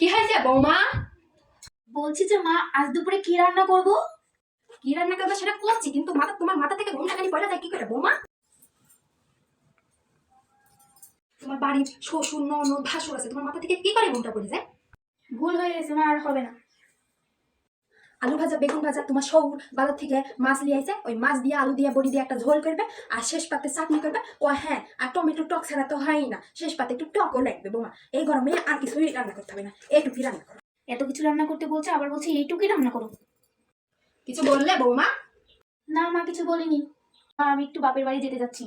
কি হয়েছে বৌমা? বলছি যে মা আজ দুপুরে কি রান্না করব? কি রান্না করব সেটা করছি কিন্তু মাথা তোমার মাথা থেকে ঘুমটা খানি পয়লা যায় কি করে বৌমা? তোমার বাড়ির শ্বশুর ননদ ভাসুর আছে তোমার মাথা থেকে কি করে ঘুমটা পড়ে যায়? ভুল হয়ে গেছে মা আর হবে না। আলু ভাজা বেগুন ভাজা তোমার সৌর বাজার থেকে মাছ নিয়ে আইছে ওই মাছ দিয়ে আলু দিয়ে বড়ি দিয়ে একটা ঝোল করবে আর শেষ পাতে চাটনি করবে ও হ্যাঁ আর টমেটো টক ছাড়া তো হয়ই না শেষ পাতে একটু টকও লাগবে বৌমা এই গরমে আর কিছুই রান্না করতে হবে না এইটুকুই রান্না করো এত কিছু রান্না করতে বলছে আবার বলছে এইটুকুই রান্না করো কিছু বললে বৌমা না মা কিছু বলিনি মা, আমি একটু বাপের বাড়ি যেতে যাচ্ছি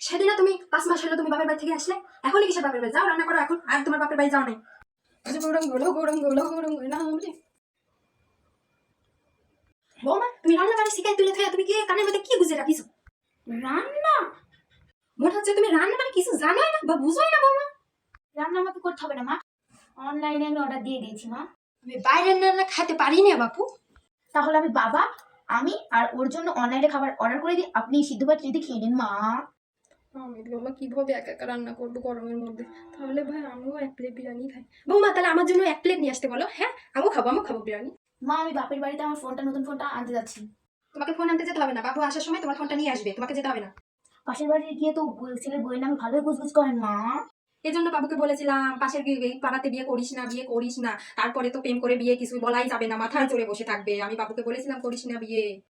সেদিন তুমি পাঁচ মাস হলো তুমি বাপের বাড়ি থেকে আসলে এখনই কিসে বাপের বাড়ি যাও রান্না করো এখন আর তোমার বাপের বাড়ি যাও নাই গরম গরম গরম গরম গরম গরম বৌমা তুমি রান্না বাড়ি শিখাই তুলে থাকে তুমি কি কানের মধ্যে কি বুঝে রাখিস রান্না? মনে হচ্ছে তুমি রান্না মানে কিছু জানোই না বা বুঝোই না বৌমা। রান্না আমাকে করতে হবে না মা। অনলাইনে আমি অর্ডার দিয়ে দিয়েছি মা। আমি বাইরের রান্না খেতে পারি না বাপু। তাহলে আমি বাবা আমি আর ওর জন্য অনলাইনে খাবার অর্ডার করে দিই। আপনি সিদ্ধ ভাত যদি খেয়ে নিন মা। আমি বাবা কীভাবে একা একা রান্না করব গরমের মধ্যে? তাহলে ভাই আমিও এক প্লেট বিরিয়ানি খাই। বৌমা তাহলে আমার জন্য এক প্লেট নিয়ে আসতে বলো হ্যাঁ? আমিও খাব আমিও খাব বিরিয়ানি। মা আমি বাপের বাড়িতে আমার ফোনটা নতুন ফোনটা আনতে যাচ্ছি। তোমাকে ফোন আনতে যেতে হবে না। বাবু আসার সময় তোমার ফোনটা নিয়ে আসবে। তোমাকে যেতে হবে না। পাশের বাড়ি গিয়ে তো বই- ছেলের বইয়ের নামে ভালোই গুজগুজ করেন মা। এই জন্য বাবুকে বলেছিলাম পাশের গিয়ে পাড়াতে বিয়ে করিস না বিয়ে করিস না। তারপরে তো প্রেম করে বিয়ে কিছু বলাই যাবে না মাথায় চড়ে বসে থাকবে। আমি বাবুকে বলেছিলাম করিস না বিয়ে।